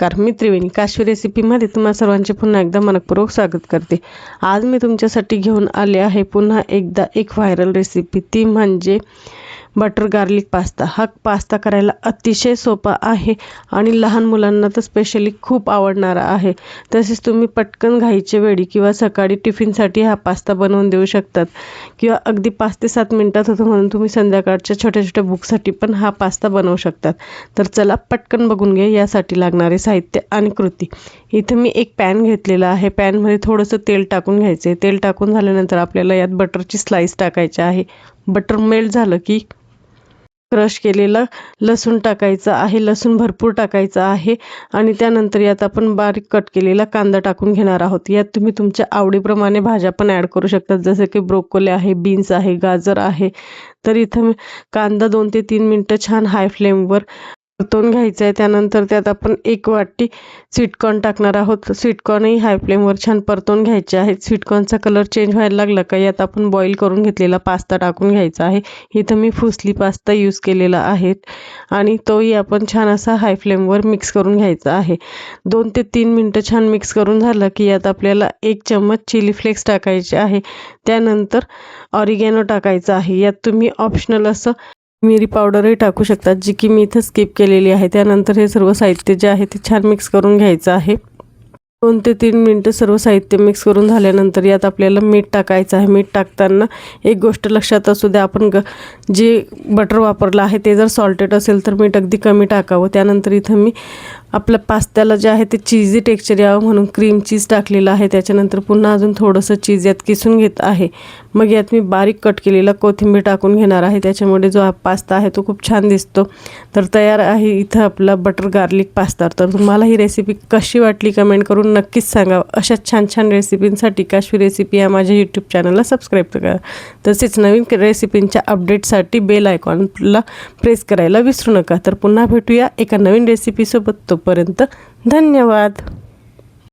नमस्कार. मी त्रिवेणी. काश्वी रेसिपीमध्ये तुम्हा सर्वांचे पुन्हा एकदा मनपूर्वक स्वागत करते. आज मी तुमच्यासाठी घेऊन आले आहे पुन्हा एकदा एक व्हायरल रेसिपी ती म्हणजे बटर गार्लिक पास्ता हा पास्ता करायला अतिशय सोपा आहे आणि लहान मुलांना तर स्पेशली खूप आवडणारा आहे. तसेच तुम्ही पटकन घाईच्या वेळी किंवा सकाळी टिफिनसाठी हा पास्ता बनवून देऊ शकतात. किंवा अगदी पाच ते सात मिनटात होतो म्हणून तुम्ही संध्याकाळच्या छोट्या छोट्या बुकसाठी पण हा पास्ता बनवू शकतात. तर चला पटकन बघून घ्या यासाठी लागणारे साहित्य आणि कृती. इथं मी एक पॅन घेतलेला आहे. पॅनमध्ये थोडंसं तेल टाकून घ्यायचं आहे तेल टाकून झाल्यानंतर आपल्याला यात बटरची स्लाईस टाकायची आहे. बटर मेल्ट झालं की क्रश केलेला लसूण टाकायचा आहे लसूण भरपूर टाकायचा आहे आणि त्यानंतर यात आपण बारीक कट केलेला कांदा टाकून घेणार आहोत. यात तुम्ही तुमच्या आवडीप्रमाणे भाज्या पण ॲड करू शकता जसं की ब्रोकोली आहे बीन्स आहे गाजर आहे. तर इथं कांदा दोन ते तीन मिनटं छान हाय फ्लेमवर परतून घ्यायचं आहे त्यानंतर त्यात आपण एक वाटी स्वीटकॉर्न टाकणार आहोत. स्वीटकॉर्नही हाय फ्लेमवर छान परतून घ्यायचे आहेत. स्वीटकॉर्नचा कलर चेंज व्हायला लागला का? यात आपण बॉईल करून घेतलेला पास्ता टाकून घ्यायचा आहे. इथं मी फुसली पास्ता यूज केलेला आहे आणि तोही आपण छान असा हाय फ्लेमवर मिक्स करून घ्यायचा आहे. दोन ते तीन मिनटं छान मिक्स करून झालं की यात आपल्याला एक चम्मच चिली फ्लेक्स टाकायचे आहे. त्यानंतर ऑरिगॅनो टाकायचं आहे. यात तुम्ही ऑप्शनल असं मिरी पावडरही टाकू शकतात जी की मी इथं स्किप केलेली आहे. त्यानंतर हे सर्व साहित्य जे आहे ते छान मिक्स करून घ्यायचं आहे. दोन ते तीन मिनटं सर्व साहित्य मिक्स करून झाल्यानंतर यात आपल्याला मीठ टाकायचं आहे. मीठ टाकताना एक गोष्ट लक्षात असू द्या आपण ग जे बटर वापरलं आहे ते जर सॉल्टेड असेल तर मीठ अगदी कमी टाकावं. त्यानंतर इथं मी आपल्या पास्त्याला जे आहे ते चीजी टेक्स्चर यावं म्हणून क्रीम चीज टाकलेलं आहे. त्याच्यानंतर पुन्हा अजून थोडंसं चीज यात किसून घेत आहे. मग यात मी बारीक कट केलेला कोथिंबीर टाकून घेणार आहे. त्याच्यामुळे जो हा पास्ता आहे तो खूप छान दिसतो. तर तयार आहे इथं आपला बटर गार्लिक पास्ता. तर तुम्हाला ही रेसिपी कशी वाटली कमेंट करून नक्कीच सांगा अशा छान छान रेसिपींसाठी काश्मीर रेसिपी या माझ्या यूट्यूब चॅनलला सबस्क्राईब करा. तसेच नवीन रेसिपींच्या अपडेटसाठी बेल आयकॉनला प्रेस करायला विसरू नका. तर पुन्हा भेटूया एका नवीन रेसिपीसोबत तोपर्यंत धन्यवाद.